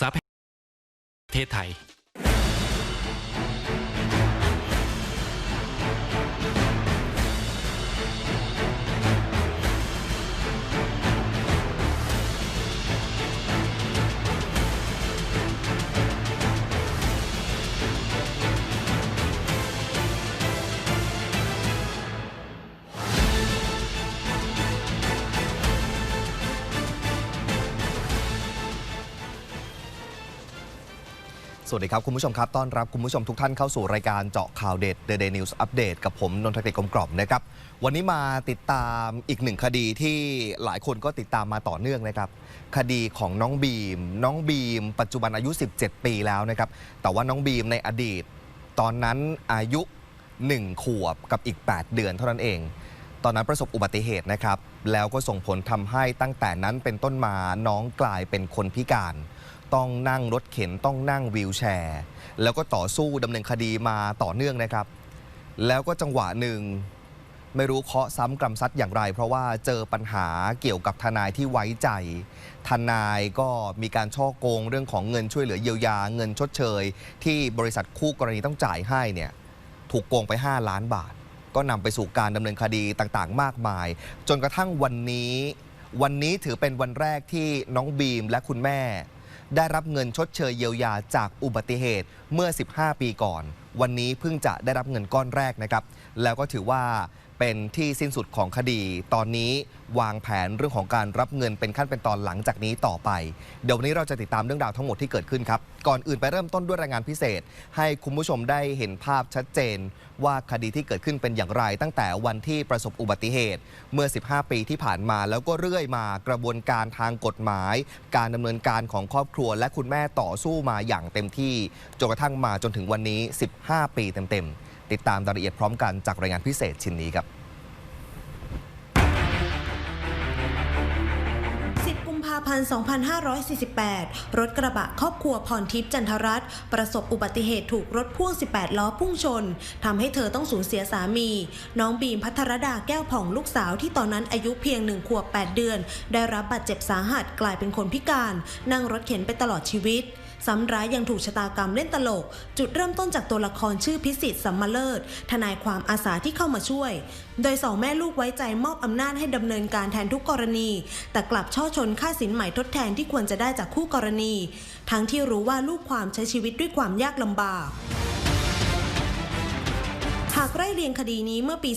ทรัพย์ประเทศไทย สวัสดีครับ คุณผู้ชมครับ ต้อนรับคุณผู้ชมทุกท่านเข้าสู่รายการเจาะข่าวเด็ด The Day News Update กับผมนนทกฤษกลมกล่อมนะครับ วันนี้มาติดตามอีกหนึ่งคดีที่หลายคนก็ติดตามมาต่อเนื่องนะครับ คดีของน้องบีม น้องบีม ปัจจุบันอายุ 17 ปีแล้วนะครับ แต่ว่าน้องบีมในอดีต ตอนนั้นอายุ 1 ขวบกับอีก 8 เดือนเท่านั้นเอง ตอนนั้นประสบอุบัติเหตุนะครับ แล้วก็ส่งผลทำให้ตั้งแต่นั้นเป็นต้นมาน้องกลายเป็นคนพิการ ต้องนั่งรถเข็นต้องนั่งวีลแชร์ แล้วก็ต่อสู้ดำเนินคดีมาต่อเนื่องนะครับ แล้วก็จังหวะหนึ่งไม่รู้เคาะซ้ำกรรมซัดอย่างไร เพราะว่าเจอปัญหาเกี่ยวกับทนายที่ไว้ใจ ทนายก็มีการช่อโกงเรื่องของเงินช่วยเหลือเยียวยา เงินชดเชย ที่บริษัทคู่กรณีต้องจ่ายให้เนี่ยถูกโกงไป 5 ล้านบาท ก็นำไปสู่การดำเนินคดีต่างๆ มากมาย จนกระทั่งวันนี้ วันนี้ถือเป็นวันแรกที่น้องบีมและคุณแม่ ได้รับเงินชดเชยเยียวยาจากอุบัติเหตุเมื่อ 15 ปีก่อน วันนี้เพิ่งจะได้รับเงินก้อนแรกนะครับ แล้วก็ถือว่า เป็นที่สิ้นสุดของคดี ตอนนี้วางแผนเรื่องของการรับเงินเป็นขั้นเป็นตอนหลังจากนี้ต่อไป เดี๋ยววันนี้เราจะติดตามเรื่องราวทั้งหมดที่เกิดขึ้นครับ ก่อนอื่นไปเริ่มต้นด้วยรายงานพิเศษ ให้คุณผู้ชมได้เห็นภาพชัดเจน ว่าคดีที่เกิดขึ้นเป็นอย่างไร ตั้งแต่วันที่ประสบอุบัติเหตุ เมื่อ 15 ปีที่ผ่านมาแล้วก็เรื่อยมากระบวนการทางกฎหมาย การดำเนินการของครอบครัว และคุณแม่ต่อสู้มาอย่างเต็มที่จนกระทั่งมาจนถึงวันนี้ 15 ปีเต็มๆ ติดตามรายละเอียดพร้อมกันจากรายงานพิเศษชิ้นนี้ครับ10กุมภาพันธ์2548 รถกระบะครอบครัวพรทิพย์จันทรัตน์ประสบอุบัติเหตุถูกรถพ่วง 18 ล้อพุ่งชนทำให้เธอต้องสูญเสียสามี น้องบีมพัทรดาแก้วผ่องลูกสาวที่ตอนนั้นอายุเพียง 1 ขวบ 8 เดือน ได้รับบาดเจ็บสาหัสกลายเป็นคนพิการ นั่งรถเข็นไปตลอดชีวิต ซ้ำร้ายยังถูกชะตากรรมเล่นตลก จุดเริ่มต้นจากตัวละครชื่อพิสิทธิ์สัมมาเลิศทนายความอาสาที่เข้ามาช่วย โดยสองแม่ลูกไว้ใจมอบอำนาจให้ดำเนินการแทนทุกกรณี แต่กลับช่อชนค่าสินใหม่ทดแทนที่ควรจะได้จากคู่กรณี ทั้งที่รู้ว่าลูกความใช้ชีวิตด้วยความยากลำบาก หากไร่เรียงคดีนี้เมื่อปี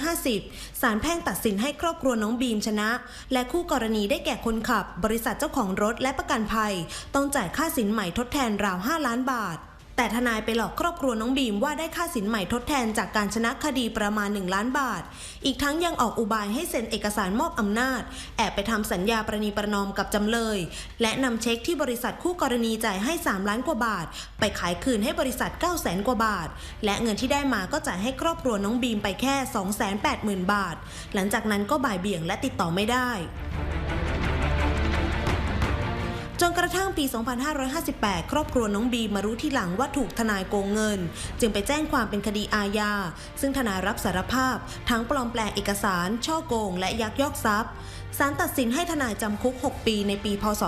2550 ศาลแพ่งตัดสินให้ครอบครัวน้องบีมชนะ และคู่กรณีได้แก่คนขับ บริษัทเจ้าของรถและประกันภัย ต้องจ่ายค่าสินใหม่ทดแทนราว 5 ล้านบาท แต่ทนายไปหลอกครอบครัวน้องบีมว่าได้ค่าสินใหม่ทดแทนจากการชนะคดีประมาณ 1 ล้านบาท อีกทั้งยังออกอุบายให้เซ็นเอกสารมอบอำนาจ แอบไปทำสัญญาประนีประนอมกับจำเลย และนำเช็คที่บริษัทคู่กรณีจ่ายให้ 3 ล้านกว่าบาท ไปขายคืนให้บริษัท 9 0 0 0 0 0กว่าบาท และเงินที่ได้มาก็จ่ายให้ครอบครัวน้องบีมไปแค่ 280,000 บาท หลังจากนั้นก็บ่ายเบี่ยงและติดต่อไม่ได้ จนกระทั่งปี 2558 ครอบครัวน้องบีมารู้ที่หลังว่าถูกทนายโกงเงิน จึงไปแจ้งความเป็นคดีอาญา ซึ่งทนายรับสารภาพ ทั้งปลอมแปลงเอกสาร ช่อโกง และยักยอกทรัพย์ ศาลตัดสินให้ทนายจำคุก 6 ปีในปี พศ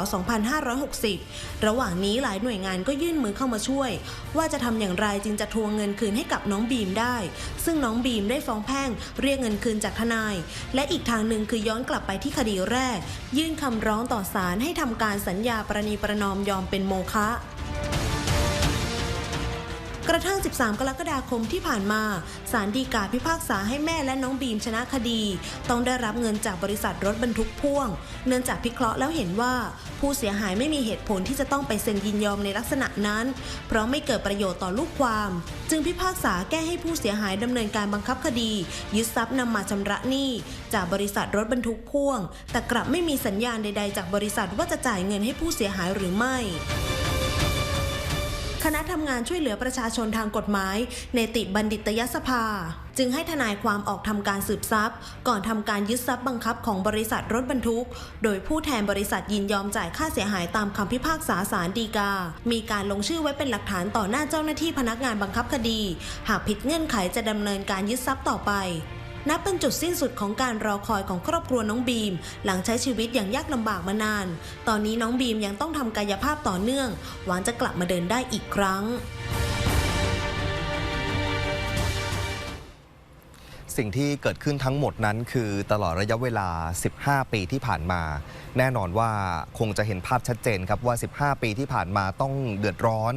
2560 ระหว่างนี้หลายหน่วยงานก็ยื่นมือเข้ามาช่วย ว่าจะทำอย่างไรจึงจะทวงเงินคืนให้กับน้องบีมได้ ซึ่งน้องบีมได้ฟ้องแพ่ง เรียกเงินคืนจากทนาย และอีกทางหนึ่งคือย้อนกลับไปที่คดีแรก ยื่นคำร้องต่อศาลให้ทำการสัญญาประนีประนอมยอมเป็นโมฆะ กระทั่ง 13 กรกฎาคมที่ผ่านมาศาลฎีกาพิพากษาให้แม่และน้องบีมชนะคดี ต้องได้รับเงินจากบริษัทรถบรรทุกพ่วง เนื่องจากพิเคราะห์แล้วเห็นว่า ผู้เสียหายไม่มีเหตุผลที่จะต้องไปเซ็นยินยอมในลักษณะนั้น เพราะไม่เกิดประโยชน์ต่อลูกความ จึงพิพากษาแก้ให้ผู้เสียหายดำเนินการบังคับคดี ยึดทรัพย์นำมาชำระหนี้จากบริษัทรถบรรทุกพ่วง แต่กลับไม่มีสัญญาณใด ๆ จากบริษัทว่าจะจ่ายเงินให้ผู้เสียหายหรือไม่ คณะทำงานช่วยเหลือประชาชนทางกฎหมายเนติบัณฑิตยสภา จึงให้ทนายความออกทำการสืบทรัพย์ ก่อนทำการยึดทรัพย์บังคับของบริษัทรถบรรทุก โดยผู้แทนบริษัทยินยอมจ่ายค่าเสียหายตามคำพิพากษาศาลฎีกา มีการลงชื่อไว้เป็นหลักฐานต่อหน้าเจ้าหน้าที่พนักงานบังคับคดี หากผิดเงื่อนไขจะดำเนินการยึดทรัพย์ต่อไป นับเป็นจุดสิ้นสุดของการรอคอยของครอบครัวน้องบีม หลังใช้ชีวิตอย่างยากลำบากมานาน ตอนนี้น้องบีมยังต้องทำกายภาพต่อเนื่อง หวังจะกลับมาเดินได้อีกครั้ง สิ่งที่เกิดขึ้นทั้งหมดนั้นคือตลอดระยะเวลา 15 ปีที่ผ่านมา แน่นอนว่าคงจะเห็นภาพชัดเจนครับว่า 15 ปีที่ผ่านมาต้องเดือดร้อน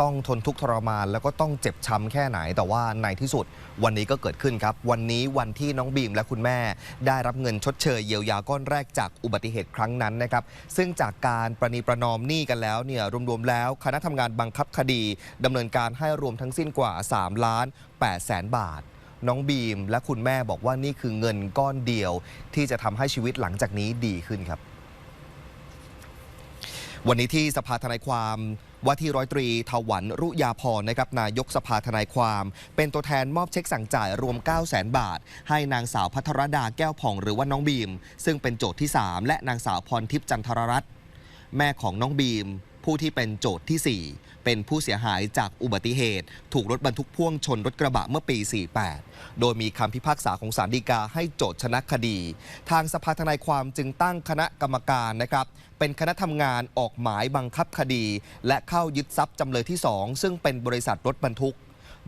ต้องทนทุกข์ทรมาน แล้วก็ต้องเจ็บช้ำแค่ไหน แต่ว่าในที่สุดวันนี้ก็เกิดขึ้นครับ วันนี้วันที่น้องบีมและคุณแม่ ได้รับเงินชดเชยเยียวยาก้อนแรกจากอุบัติเหตุครั้งนั้นนะครับ ซึ่งจากการประนีประนอมหนี้กันแล้วเนี่ยรวมๆแล้ว คณะทำงานบังคับคดีดำเนินการให้รวมทั้งสิ้นกว่า3ล้าน8แสนบาท น้องบีม และคุณแม่บอกว่านี่คือเงินก้อนเดียว ที่จะทำให้ชีวิตหลังจากนี้ดีขึ้นครับ วันนี้ที่สภาทนายความว่าที่ร้อยตรีทวันรุยาพรนะครับนายกสภาทนายความ เป็นตัวแทนมอบเช็คสั่งจ่ายรวม 9 0 0 0 0 0บาท ให้นางสาวพัทรดาแก้วผ่องหรือว่าน้องบีม ซึ่งเป็นโจทย์ที่ 3 และนางสาวพรทิพย์จันทรรัตน์แม่ของน้องบีม ผู้ที่เป็นโจทย์ทีสี่ 4 เป็นผู้เสียหายจากอุบัติเหตุ ถูกรถบรรทุกพ่วงชนรถกระบะเมื่อปี 48 โดยมีคำพิพากษาของศาลฎีกาให้โจทย์ชนะคดี ทางสภาทนายความจึงตั้งคณะกรรมการนะครับ เป็นคณะทำงานออกหมายบังคับคดี และเข้ายึดทรัพย์จำเลยที่ 2 ซึ่งเป็นบริษัทรถบรรทุก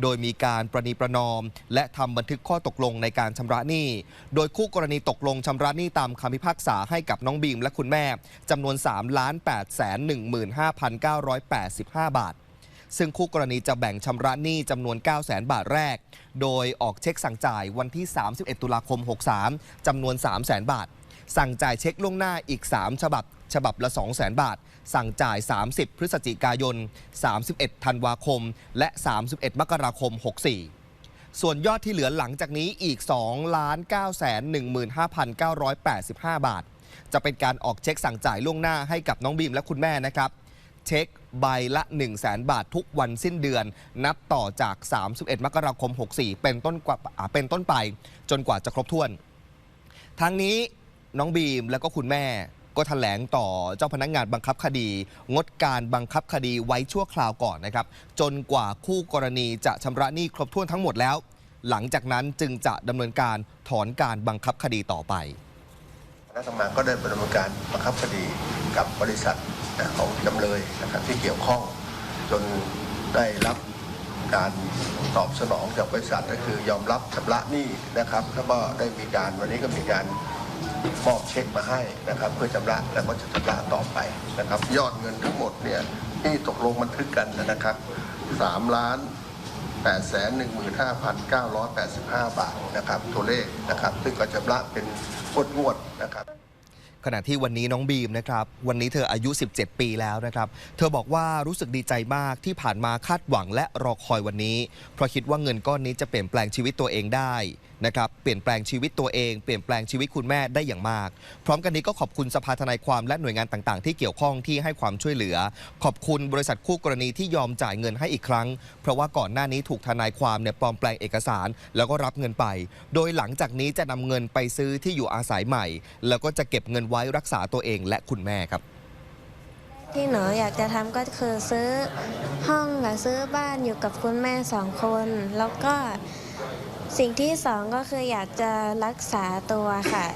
โดยมีการประนีประนอม และทำบันทึกข้อตกลงในการชำระหนี้ โดยคู่กรณีตกลงชำระหนี้ตามคำพิพากษาให้กับน้องบีมและคุณแม่จำนวน3 8 1 5 9 8 5 บาทซึ่งคู่กรณีจะแบ่งชำระหนี้จำนวน 9 0 0 0 0 0บาทแรก โดยออกเช็คสั่งจ่ายวันที่ 31 ตุลาคม 63 จำนวน 3 0 0 0 0 0บาท สั่งจ่ายเช็คล่วงหน้าอีก 3 ฉบับ ฉบับละ 2 0 0 0 0 0 บาท สั่งจ่าย 30 พฤศจิกายน 31 ธันวาคม และ 31 มกราคม 64ส่วนยอดที่เหลือหลังจากนี้อีก 2 9 1 5 9 8 5 บาท จะเป็นการออกเช็คสั่งจ่ายล่วงหน้าให้กับน้องบีมและคุณแม่นะครับ เช็คใบละ 1 0 0 0 0แบาททุกวันสิ้นเดือน นับต่อจาก 31 มกราคม 64 เป็นต้นกว่าอ่เป็นต้นไป จนกว่าจะครบถ้วน ทั้งนี้น้องบีมและก็คุณแม่ ก็แถลงต่อเจ้าพนักงานบังคับคดี งดการบังคับคดีไว้ชั่วคราวก่อนนะครับ จนกว่าคู่กรณีจะชำระหนี้ครบถ้วนทั้งหมดแล้ว หลังจากนั้นจึงจะดำเนินการถอนการบังคับคดีต่อไปคณะทำงานก็ได้ดำเนินการบังคับคดีกับบริษัทของจำเลยนะครับที่เกี่ยวข้อง จนได้รับการตอบสนองจากบริษัทก็คือยอมรับชำระหนี้นะครับ แล้วก็ได้มีการวันนี้ก็มีการ มอบเช็คมาให้นะครับ เพื่อชำระแล้วก็จะชำระต่อไปนะครับ ยอดเงินทั้งหมดเนี่ยที่ตกลงบันทึกกันนะครับ3ล้าน815,985 บาทนะครับ ตัวเลขนะครับ ซึ่งก็ชำระเป็นงวดๆนะครับขณะที่วันนี้น้องบีมนะครับ วันนี้เธออายุ 17 ปีแล้วนะครับ เธอบอกว่ารู้สึกดีใจมากที่ผ่านมาคาดหวังและรอคอยวันนี้ เพราะคิดว่าเงินก้อนนี้จะเปลี่ยนแปลงชีวิตตัวเองได้ นะครับเปลี่ยนแปลงชีวิตตัวเองเปลี่ยนแปลงชีวิตคุณแม่ได้อย่างมาก พร้อมกันนี้ก็ขอบคุณสภาทนายความและหน่วยงานต่างๆ ที่เกี่ยวข้องที่ให้ความช่วยเหลือ ขอบคุณบริษัทคู่กรณีที่ยอมจ่ายเงินให้อีกครั้ง เพราะว่าก่อนหน้านี้ถูกทนายความเนี่ยปลอมแปลงเอกสาร แล้วก็รับเงินไป โดยหลังจากนี้จะนำเงินไปซื้อที่อยู่อาศัยใหม่ แล้วก็จะเก็บเงินไว้รักษาตัวเองและคุณแม่ครับที่หนูอยากจะทำก็คือซื้อห้องกับซื้อบ้านอยู่กับคุณแม่สองคน แล้วก็ สิ่งที่สองก็คืออยากจะรักษาตัวค่ะ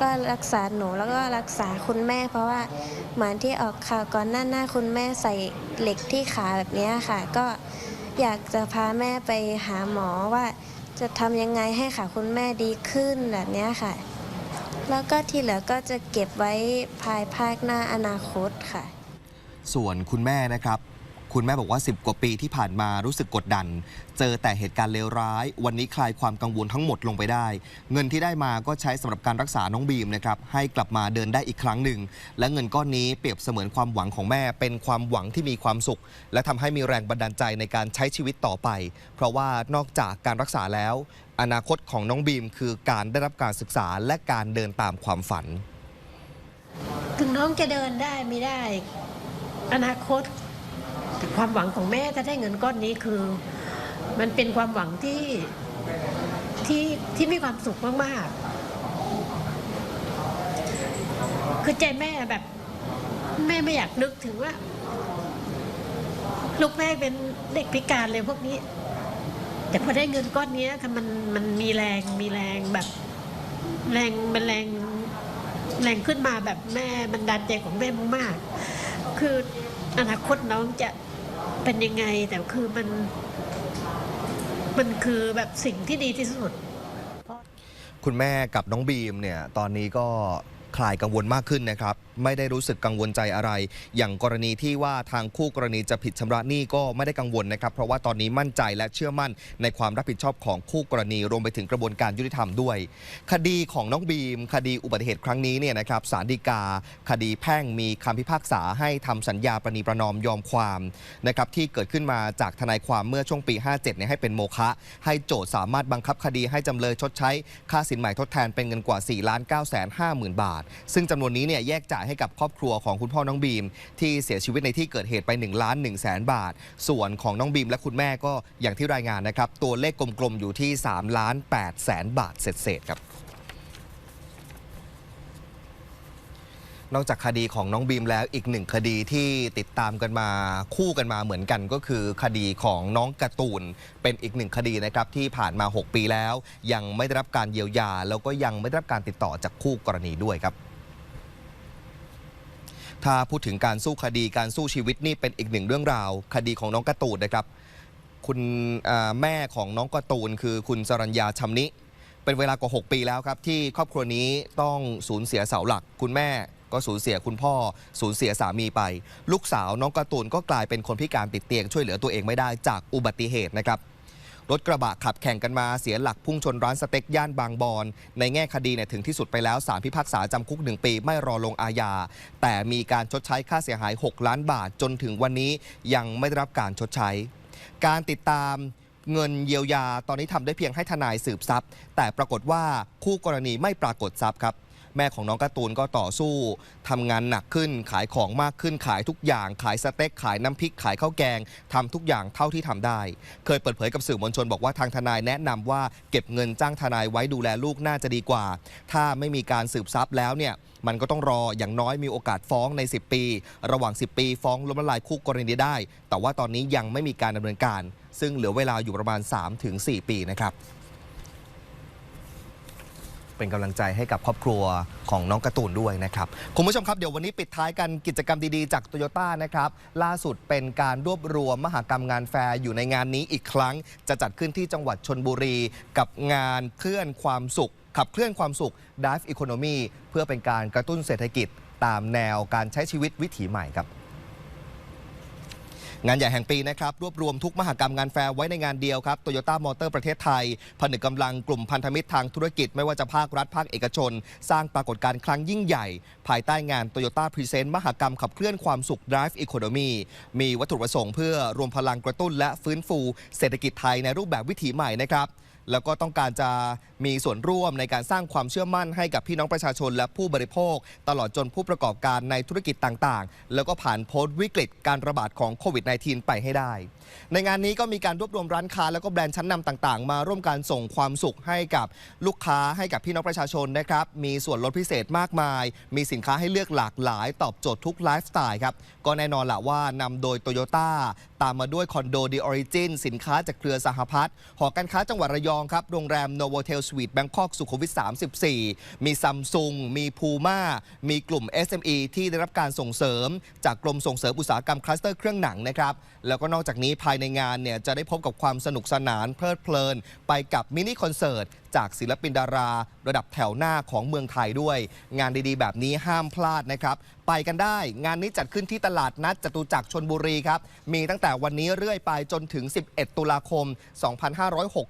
ก็รักษาหนูแล้วก็รักษาคุณแม่ เพราะว่าเหมือนที่ออกข่าวก่อนหน้าหน้าคุณแม่ใส่เหล็กที่ขาแบบนี้ค่ะ ก็อยากจะพาแม่ไปหาหมอว่าจะทำยังไงให้ขาคุณแม่ดีขึ้นแบบนี้ค่ะ แล้วก็ที่เหลือก็จะเก็บไว้ภายภาคหน้าอนาคตค่ะ ส่วนคุณแม่นะครับ คุณแม่บอกว่า 10 กว่าปีที่ผ่านมารู้สึกกดดัน เจอแต่เหตุการณ์เลวร้าย วันนี้คลายความกังวลทั้งหมดลงไปได้ เงินที่ได้มาก็ใช้สำหรับการรักษาน้องบีมนะครับให้กลับมาเดินได้อีกครั้งหนึ่ง และเงินก้อนนี้เปรียบเสมือนความหวังของแม่ เป็นความหวังที่มีความสุข และทำให้มีแรงบันดาลใจในการใช้ชีวิตต่อไป เพราะว่านอกจากการรักษาแล้ว อนาคตของน้องบีม คือการได้รับการศึกษาและการเดินตามความฝัน ถึงน้องจะเดินได้ไม่ได้ อนาคต ความหวังของแม่ถ้าได้เงินก้อนนี้คือ มันเป็นความหวังที่ที่ที่มีความสุขมากๆ คือใจแม่แบบ แม่ไม่อยากนึกถึงว่า ลูกแม่เป็นเด็กพิการเลยพวกนี้ แต่พอได้เงินก้อนนี้ค่ะมันมันมีแรงมีแรงแบบ แรงมันแรงแรงขึ้นมาแบบแม่มันดันใจของแม่มากๆคือ อนาคตน้องจะเป็นยังไง แต่คือมัน มันคือแบบสิ่งที่ดีที่สุด คุณแม่กับน้องบีมเนี่ย ตอนนี้ก็คลายกังวลมากขึ้นนะครับ ไม่ได้รู้สึกกังวลใจอะไร อย่างกรณีที่ว่าทางคู่กรณีจะผิดชำระหนี้ก็ไม่ได้กังวลนะครับ เพราะว่าตอนนี้มั่นใจและเชื่อมั่นในความรับผิดชอบของคู่กรณีรวมไปถึงกระบวนการยุติธรรมด้วย คดีของน้องบีม คดีอุบัติเหตุครั้งนี้เนี่ยนะครับศาลฎีกา คดีแพ่งมีคำพิพากษาให้ทำสัญญาประนีประนอมยอมความนะครับที่เกิดขึ้นมาจากทนายความเมื่อช่วงปี 57เนี่ยให้เป็นโมฆะให้โจทย์สามารถบังคับคดีให้จำเลยชดใช้ค่าสินใหม่ทดแทนเป็นเงินกว่า4ล้าน9แสน5หมื่นบาท ซึ่งจำนวนนี้เนี่ยแยกจ่ายให้กับครอบครัวของคุณพ่อน้องบีม ที่เสียชีวิตในที่เกิดเหตุไป1ล้าน1แสนบาท ส่วนของน้องบีมและคุณแม่ก็อย่างที่รายงานนะครับ ตัวเลขกลมๆอยู่ที่3ล้าน8แสนบาทเศษๆครับนอกจากคดีของน้องบีมแล้วอีกหนึ่งคดีที่ติดตามกันมาคู่กันมาเหมือนกันก็คือคดีของน้องกร์ตูนเป็นอีกหนึ่งคดีนะครับที่ผ่านมา 6 ปีแล้ว ยังไม่ได้รับการเยียวยา แล้วก็ยังไม่ได้รับการติดต่อจากคู่กรณีด้วยครับ ถ้าพูดถึงการสู้คดีการสู้ชีวิตนี่เป็นอีกหนึ่งเรื่องราว คดีของน้องกร์ตูนนะครับ คุณแม่ของน้องกร์ตูนคือคุณสรัญญาชำนิ เป็นเวลากว่า 6 ปีแล้วครับ ที่ครอบครัวนี้ต้องสูญเสียเสาหลัก คุณแม่ก็สูญเสียคุณพ่อ สูญเสียสามีไป ลูกสาวน้องกร์ตูนก็กลายเป็นคนพิการติดเตียงช่วยเหลือตัวเองไม่ได้จากอุบัติเหตุนะครับ รถกระบะขับแข่งกันมาเสียหลักพุ่งชนร้านสเต็กย่านบางบอนในแง่คดีเนี่ยถึงที่สุดไปแล้วสารพิพากษาจำคุก 1 ปี ไม่รอลงอาญาแต่มีการชดใช้ค่าเสียหาย 6 ล้านบาทจนถึงวันนี้ยังไม่ได้รับการชดใช้ การติดตามเงินเยียวยาตอนนี้ทำได้เพียงให้ทนายสืบทรัพย์ แต่ปรากฏว่าคู่กรณีไม่ปรากฏทรัพย์ครับ แม่ของน้องการ์ตูนก็ต่อสู้ทำงานหนักขึ้นขายของมากขึ้นขายทุกอย่าง ขายสเต็กขายน้ำพริกขายข้าวแกงทำทุกอย่างเท่าที่ทำได้ เคยเปิดเผยกับสื่อมวลชนบอกว่าทางทนายแนะนำว่าเก็บเงินจ้างทนายไว้ดูแลลูกน่าจะดีกว่า ถ้าไม่มีการสืบทรัพย์แล้วเนี่ย มันก็ต้องรออย่างน้อยมีโอกาสฟ้องใน 10 ปี ระหว่าง 10 ปี ฟ้องล้มละลายคู่กรณีได้ แต่ว่าตอนนี้ยังไม่มีการดำเนินการ ซึ่งเหลือเวลาอยู่ประมาณ 3-4 ปีนะครับ เป็นกำลังใจให้กับครอบครัวของน้องการ์ตูนด้วยนะครับ คุณผู้ชมครับเดี๋ยววันนี้ปิดท้ายกันกิจกรรมดีๆจากโตโยต้านะครับ ล่าสุดเป็นการรวบรวมมหกรรมงานแฟร์อยู่ในงานนี้อีกครั้ง จะจัดขึ้นที่จังหวัดชนบุรี กับงานเคลื่อนความสุข ขับเคลื่อนความสุข Dive Economy เพื่อเป็นการกระตุ้นเศรษฐกิจ ตามแนวการใช้ชีวิตวิถีใหม่ครับ งานใหญ่แห่งปีนะครับรวบรวมทุกมหกรรมงานแฟร์ไว้ในงานเดียวครับโตโยต้ามอเตอร์ประเทศไทย ผนึกกำลังกลุ่มพันธมิตรทางธุรกิจไม่ว่าจะภาครัฐภาคเอกชน สร้างปรากฏการณ์ครั้งยิ่งใหญ่ ภายใต้งานโตโยต้าพรีเซนต์มหกรรมขับเคลื่อนความสุข Drive Economy มีวัตถุประสงค์เพื่อรวมพลังกระตุ้นและฟื้นฟู เศรษฐกิจไทยในรูปแบบวิถีใหม่นะครับ แล้วก็ต้องการจะมีส่วนร่วมในการสร้างความเชื่อมั่นให้กับพี่น้องประชาชนและผู้บริโภค ตลอดจนผู้ประกอบการในธุรกิจต่างๆ แล้วก็ผ่านพ้นวิกฤตการระบาดของโควิด -19 ไปให้ได้ ในงานนี้ก็มีการรวบรวมร้านค้าแล้วก็แบรนด์ชั้นนำต่างๆ มาร่วมการส่งความสุขให้กับลูกค้าให้กับพี่น้องประชาชนนะครับ มีส่วนลดพิเศษมากมาย มีสินค้าให้เลือกหลากหลาย ตอบโจทย์ทุกไลฟ์สไตล์ครับ ก็แน่นอนละว่านำโดยโตโยต้าตามมาด้วยคอนโดดีออริจินสินค้าจากเครือสหพัฒน์หอการค้าจังหวัดระยองครับ โรงแรมโนโวเทลสวีทแบงคอกสุขุมวิท 34 มีซัมซุงมีพูม่ามีกลุ่ม SME ที่ได้รับการส่งเสริม จากกรมส่งเสริมอุตสาหกรรมคลัสเตอร์เครื่องหนังนะครับแล้วก็นอกจากนี้ภายในงานเนี่ยจะได้พบกับความสนุกสนานเพลิดเพลินไปกับมินิคอนเสิร์ต จากศิลปินดารา ระดับแถวหน้าของเมืองไทยด้วย งานดีๆ แบบนี้ห้ามพลาดนะครับ ไปกันได้ งานนี้จัดขึ้นที่ตลาดนัดจตุจักรชนบุรีครับ มีตั้งแต่วันนี้เรื่อยไปจนถึง 11 ตุลาคม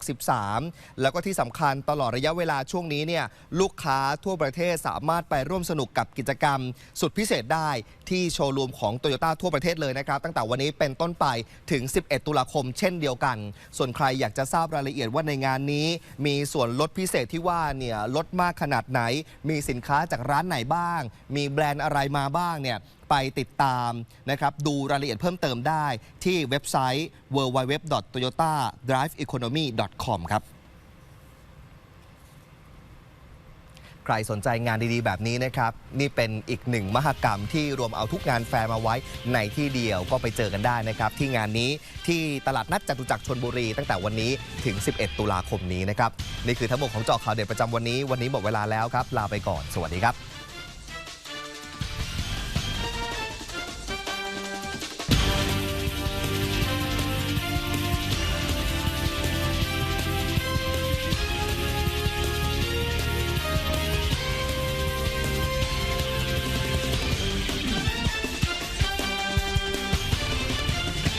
2563 แล้วก็ที่สำคัญตลอดระยะเวลาช่วงนี้เนี่ยลูกค้าทั่วประเทศสามารถไปร่วมสนุกกับกิจกรรม สุดพิเศษได้ที่โชว์รูมของโตโยต้าทั่วประเทศเลยนะครับ ตั้งแต่วันนี้เป็นต้นไปถึง 11 ตุลาคม เช่นเดียวกัน ส่วนใครอยากจะทราบรายละเอียดว่าในงานนี้มีส่วนลดพิเศษที่ว่าเนี่ยลดมากขนาดไหน มีสินค้าจากร้านไหนบ้าง มีแบรนด์อะไรมาบ้างเนี่ยไปติดตามนะครับดูรายละเอียดเพิ่มเติมได้ที่เว็บไซต์ www.toyotadriveeconomy.com ครับ ใคร รสนใจงานดีๆ แบบนี้นะครับ นี่เป็นอีกหนึ่งมหกรรมที่รวมเอาทุกงานแฟร์มาไว้ในที่เดียวก็ไปเจอกันได้นะครับ ที่งานนี้ที่ตลาดนัดจตุจักรชนบุรี ตั้งแต่วันนี้ถึง 11 ตุลาคมนี้นะครับ นี่คือทั้งหมดของเจาะข่าวเด็ดประจำวันนี้ วันนี้หมดเวลาแล้วครับ ลาไปก่อน สวัสดีครับ